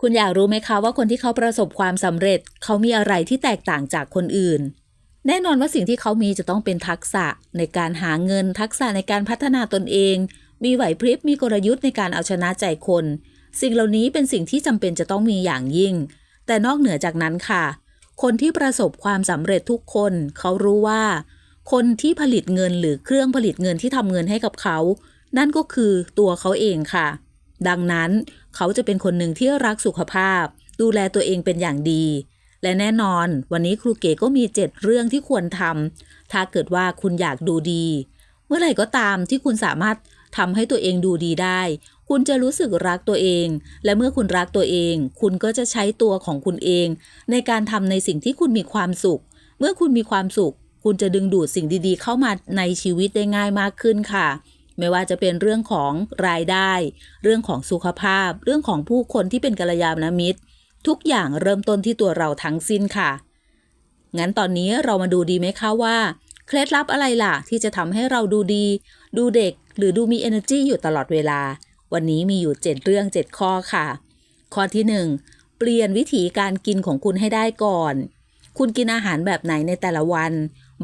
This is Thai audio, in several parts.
คุณอยากรู้ไหมคะว่าคนที่เขาประสบความสำเร็จ เขามีอะไรที่แตกต่างจากคนอื่น แน่นอนว่าสิ่งที่เขามีจะต้องเป็นทักษะในการหาเงิน ทักษะในการพัฒนาตนเอง มีไหวพริบมีกลยุทธ์ในการเอาชนะใจคน สิ่งเหล่านี้เป็นสิ่งที่จำเป็นจะต้องมีอย่างยิ่ง แต่นอกเหนือจากนั้นค่ะ คนที่ประสบความสำเร็จทุกคน เขารู้ว่า คนที่ผลิตเงินหรือเครื่องผลิตเงินที่ทำเงินให้กับเขา นั่นก็คือตัวเขาเองค่ะดังนั้น เขาจะเป็นคนหนึ่งที่รักสุขภาพ ดูแลตัวเองเป็นอย่างดี และแน่นอน วันนี้ครูเก๋ก็มี 7 เรื่องที่ควรทำถ้าเกิดว่าคุณอยากดูดี เมื่อไหร่ก็ตามที่คุณสามารถทำให้ตัวเองดูดีได้ คุณจะรู้สึกรักตัวเอง และเมื่อคุณรักตัวเอง คุณก็จะใช้ตัวของคุณเอง ในการทำในสิ่งที่คุณมีความสุข เมื่อคุณมีความสุข คุณจะดึงดูดสิ่งดีๆ เข้ามาในชีวิตได้ง่ายมากขึ้นค่ะ ไม่ว่าจะเป็นเรื่องของรายได้ เรื่องของสุขภาพ เรื่องของผู้คนที่เป็นกัลยาณมิตร ทุกอย่างเริ่มต้นที่ตัวเราทั้งสิ้นค่ะ งั้นตอนนี้เรามาดูดีไหมคะว่า เคล็ดลับอะไรล่ะ ที่จะทำให้เราดูดี ดูเด็ก หรือดูมี energy อยู่ตลอดเวลา วันนี้มีอยู่ 7 เรื่อง 7 ข้อค่ะ ข้อที่ 1 เปลี่ยนวิธีการกินของคุณให้ได้ก่อน คุณกินอาหารแบบไหนในแต่ละวัน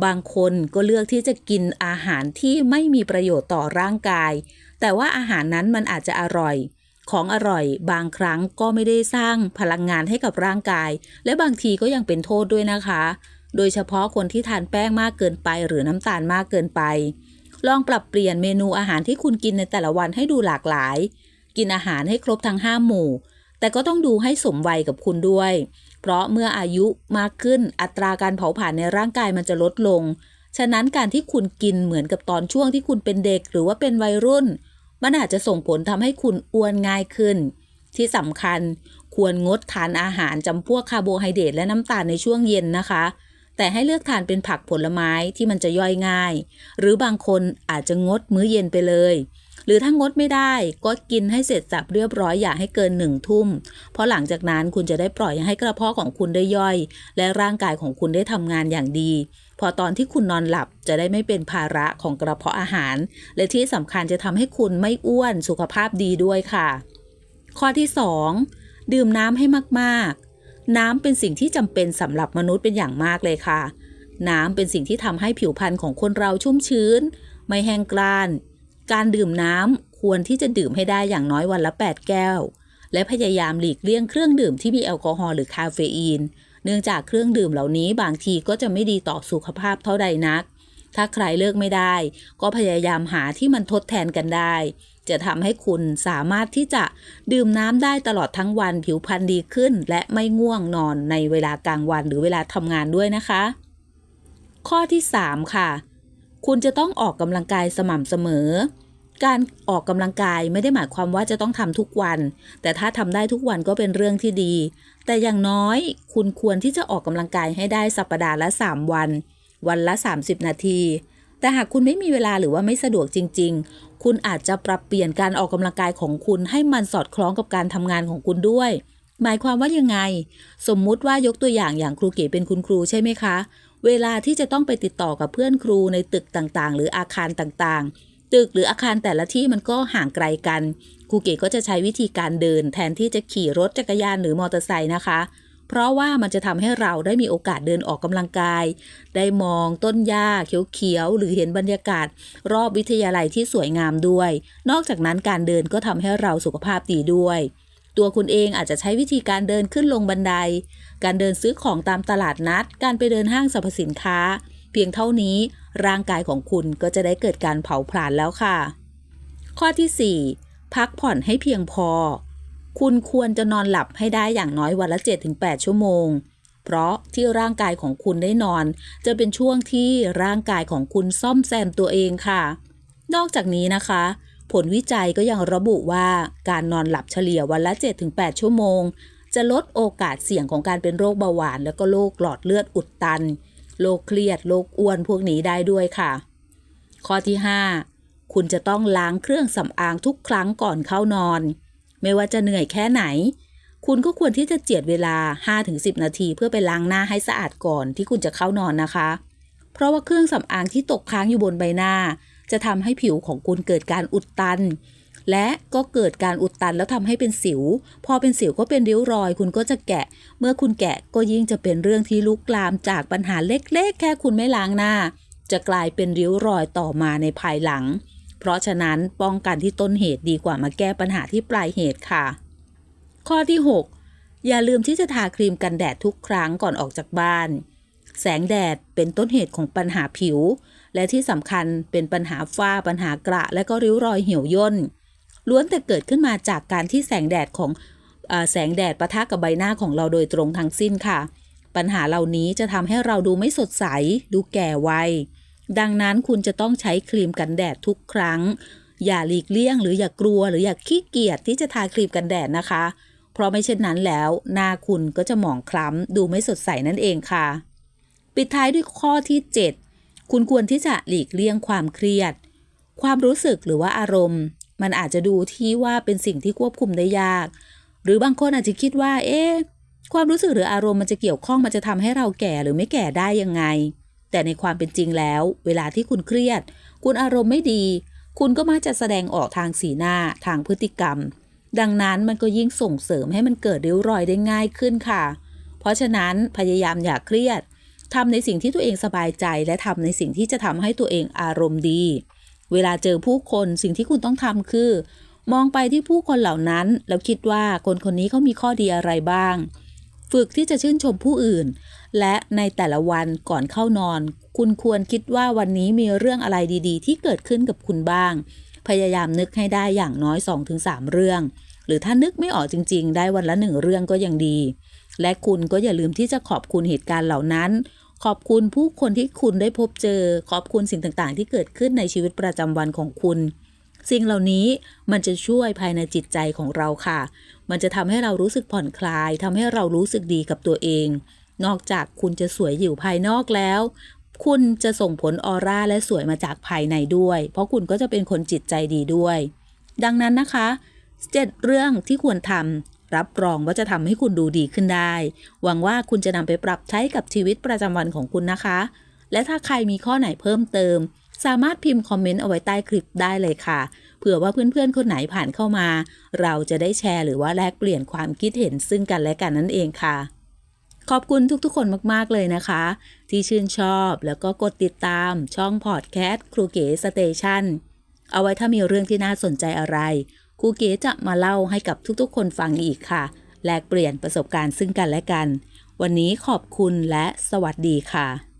บางคนก็เลือกที่จะกินอาหารที่ไม่มีประโยชน์ต่อร่างกาย แต่ว่าอาหารนั้นมันอาจจะอร่อย ของอร่อยบางครั้งก็ไม่ได้สร้างพลังงานให้กับร่างกาย และบางทีก็ยังเป็นโทษด้วยนะคะ โดยเฉพาะคนที่ทานแป้งมากเกินไป หรือน้ำตาลมากเกินไป ลองปรับเปลี่ยนเมนูอาหารที่คุณกินในแต่ละวันให้ดูหลากหลาย กินอาหารให้ครบทั้งห้าหมู่ แต่ก็ต้องดูให้สมวัยกับคุณด้วย เพราะเมื่ออายุมากขึ้นอัตราการเผาผลาญในร่างกายมันจะลดลง ฉะนั้นการที่คุณกินเหมือนกับตอนช่วงที่คุณเป็นเด็กหรือว่าเป็นวัยรุ่น มันอาจจะส่งผลทำให้คุณอ้วนง่ายขึ้น ที่สำคัญควรงดทานอาหารจำพวกคาร์โบไฮเดรตและน้ำตาลในช่วงเย็นนะคะ แต่ให้เลือกทานเป็นผักผลไม้ที่มันจะย่อยง่าย หรือบางคนอาจจะงดมื้อเย็นไปเลย หรือถ้างดไม่ได้ก็กินให้เสร็จสับเรียบร้อยอย่าให้เกินหนึ่งทุ่ม เพราะหลังจากนั้นคุณจะได้ปล่อยให้กระเพาะของคุณได้ย่อย และร่างกายของคุณได้ทำงานอย่างดี พอตอนที่คุณนอนหลับจะได้ไม่เป็นภาระของกระเพาะอาหาร และที่สำคัญจะทำให้คุณไม่อ้วนสุขภาพดีด้วยค่ะ ข้อที่ 2 ดื่มน้ำให้มากๆ น้ำเป็นสิ่งที่จำเป็นสำหรับมนุษย์เป็นอย่างมากเลยค่ะน้ำเป็นสิ่งที่ทำให้ผิวพรรณของคนเราชุ่มชื้น ไม่แห้งกร้าน การดื่มน้ำควรที่จะดื่มให้ได้อย่างน้อยวันละ 8 แก้ว และพยายามหลีกเลี่ยงเครื่องดื่มที่มีแอลกอฮอล์หรือคาเฟอีน เนื่องจากเครื่องดื่มเหล่านี้บางทีก็จะไม่ดีต่อสุขภาพเท่าใดนัก ถ้าใครเลิกไม่ได้ ก็พยายามหาที่มันทดแทนกันได้ จะทำให้คุณสามารถที่จะดื่มน้ำได้ตลอดทั้งวันผิวพรรณดีขึ้น และไม่ง่วงนอนในเวลากลางวันหรือเวลาทำงานด้วยนะคะ ข้อที่ 3 ค่ะ คุณจะต้องออกกำลังกายสม่ำเสมอ การออกกำลังกายไม่ได้หมายความว่าจะต้องทำทุกวัน แต่ถ้าทำได้ทุกวันก็เป็นเรื่องที่ดี แต่อย่างน้อยคุณควรที่จะออกกำลังกายให้ได้สัปดาห์ละ 3 วัน วันละ 30 นาที แต่หากคุณไม่มีเวลาหรือว่าไม่สะดวกจริง ๆ คุณอาจจะปรับเปลี่ยนการออกกำลังกายของคุณให้มันสอดคล้องกับการทำงานของคุณด้วยหมายความว่ายังไง สมมุติว่ายกตัวอย่างอย่างครูเก๋เป็นคุณครูใช่ไหมคะ เวลาที่จะต้องไปติดต่อกับเพื่อนครูในตึกต่างๆ หรืออาคารต่างๆ ตึกหรืออาคารแต่ละที่มันก็ห่างไกลกันครูเก๋ก็จะใช้วิธีการเดิน แทนที่จะขี่รถจักรยานหรือมอเตอร์ไซค์นะคะ เพราะว่ามันจะทำให้เราได้มีโอกาสเดินออกกำลังกาย ได้มองต้นหญ้าเขียวๆหรือเห็นบรรยากาศ รอบวิทยาลัยที่สวยงามด้วย นอกจากนั้นการเดินก็ทำให้เราสุขภาพดีด้วย ตัวคุณเองอาจจะใช้วิธีการเดินขึ้นลงบันได การเดินซื้อของตามตลาดนัด การไปเดินห้างสรรพสินค้า เพียงเท่านี้ร่างกายของคุณก็จะได้เกิดการเผาผลาญแล้วค่ะ ข้อที่ 4 พักผ่อนให้เพียงพอ คุณควรจะนอนหลับให้ได้อย่างน้อยวันละ 7-8 ชั่วโมงเพราะที่ร่างกายของคุณได้นอน จะเป็นช่วงที่ร่างกายของคุณซ่อมแซมตัวเองค่ะ นอกจากนี้นะคะ ผลวิจัยก็ยังระบุว่าการนอนหลับเฉลี่ยวันละ 7-8 ชั่วโมง จะลดโอกาสเสี่ยงของการเป็นโรคเบาหวาน แล้วก็โรคหลอดเลือดอุดตัน โรคเครียด โรคอ้วนพวกนี้ได้ด้วยค่ะ ข้อที่ 5 คุณจะต้องล้างเครื่องสำอางทุกครั้งก่อนเข้านอน ไม่ว่าจะเหนื่อยแค่ไหน คุณก็ควรที่จะเจียดเวลา 5-10 นาที เพื่อไปล้างหน้าให้สะอาดก่อนที่คุณจะเข้านอนนะคะ เพราะว่าเครื่องสำอางที่ตกค้างอยู่บนใบหน้า จะทำให้ผิวของคุณเกิดการอุดตัน และก็เกิดการอุดตันแล้วทำให้เป็นสิว พอเป็นสิวก็เป็นริ้วรอย คุณก็จะแกะ เมื่อคุณแกะก็ยิ่งจะเป็นเรื่องที่ลุกลามจากปัญหาเล็กๆ แค่คุณไม่ล้างหน้า จะกลายเป็นริ้วรอยต่อมาในภายหลัง เพราะฉะนั้นป้องกันที่ต้นเหตุดีกว่ามาแก้ปัญหาที่ปลายเหตุค่ะ ข้อที่ 6 อย่าลืมที่จะทาครีมกันแดดทุกครั้งก่อนออกจากบ้านแสงแดดเป็นต้นเหตุของปัญหาผิว และที่สำคัญเป็นปัญหาฝ้าปัญหากระ และก็ริ้วรอยเหี่ยวย่นล้วนแต่เกิดขึ้นมาจากการที่แสงแดดของอแสงแดดปะทะกับใบหน้าของเราโดยตรงทั้งสิ้นค่ะ ปัญหาเหล่านี้จะทำให้เราดูไม่สดใส ดูแก่วัย ดังนั้นคุณจะต้องใช้ครีมกันแดดทุกครั้ง อย่าหลีกเลี่ยงหรืออย่ากลัวหรืออย่าขี้เกียจที่จะทาครีมกันแดดนะคะ เพราะไม่เช่นนั้นแล้ว หน้าคุณก็จะหมองคล้ำดูไม่สดใสนั่นเองค่ะ ปิดท้ายด้วยข้อที่ 7 คุณควรที่จะหลีกเลี่ยงความเครียด ความรู้สึกหรือว่าอารมณ์ มันอาจจะดูที่ว่าเป็นสิ่งที่ควบคุมได้ยาก หรือบางคนอาจจะคิดว่า เอ๊ะ ความรู้สึกหรืออารมณ์มันจะเกี่ยวข้องมันจะทำให้เราแก่หรือไม่แก่ได้ยังไง แต่ในความเป็นจริงแล้ว เวลาที่คุณเครียด คุณอารมณ์ไม่ดี คุณก็มักจะแสดงออกทางสีหน้าทางพฤติกรรม ดังนั้นมันก็ยิ่งส่งเสริมให้มันเกิดริ้วรอยได้ง่ายขึ้นค่ะ เพราะฉะนั้นพยายามอย่าเครียด ทำในสิ่งที่ตัวเองสบายใจ และทำในสิ่งที่จะทำให้ตัวเองอารมณ์ดี เวลาเจอผู้คนสิ่งที่คุณต้องทำคือ มองไปที่ผู้คนเหล่านั้น แล้วคิดว่าคนคนนี้เขามีข้อดีอะไรบ้าง ฝึกที่จะชื่นชมผู้อื่น และในแต่ละวันก่อนเข้านอน คุณควรคิดว่าวันนี้มีเรื่องอะไรดีๆ ที่เกิดขึ้นกับคุณบ้าง พยายามนึกให้ได้อย่างน้อย 2-3 เรื่อง หรือถ้านึกไม่ออกจริง ๆ ได้วันละหนึ่งเรื่องก็ยังดีและคุณก็อย่าลืมที่จะขอบคุณเหตุการณ์เหล่านั้น ขอบคุณผู้คนที่คุณได้พบเจอ ขอบคุณสิ่งต่างๆ ที่เกิดขึ้นในชีวิตประจำวันของคุณ สิ่งเหล่านี้มันจะช่วยภายในจิตใจของเราค่ะ มันจะทำให้เรารู้สึกผ่อนคลายทำให้เรารู้สึกดีกับตัวเอง นอกจากคุณจะสวยอยู่ภายนอกแล้ว คุณจะส่งผลออร่าและสวยมาจากภายในด้วย เพราะคุณก็จะเป็นคนจิตใจดีด้วย ดังนั้นนะคะเจ็ดเรื่องที่ควรทำ รับรองว่าจะทำให้คุณดูดีขึ้นได้ หวังว่าคุณจะนำไปปรับใช้กับชีวิตประจำวันของคุณนะคะ และถ้าใครมีข้อไหนเพิ่มเติม สามารถพิมพ์คอมเมนต์เอาไว้ใต้คลิปได้เลยค่ะ เผื่อว่าเพื่อนๆ คนไหนผ่านเข้ามา เราจะได้แชร์หรือว่าแลกเปลี่ยนความคิดเห็นซึ่งกันและกันนั่นเองค่ะขอบคุณทุกๆ คนมากๆ เลยนะคะ ที่ชื่นชอบแล้วก็กดติดตามช่องพอดแคสต์ครูเก๋สเตชันเอาไว้ถ้ามีเรื่องที่น่าสนใจอะไร ครูเก๋จะมาเล่าให้กับทุกๆ คนฟังอีกค่ะ แลกเปลี่ยนประสบการณ์ซึ่งกันและกัน วันนี้ขอบคุณและสวัสดีค่ะ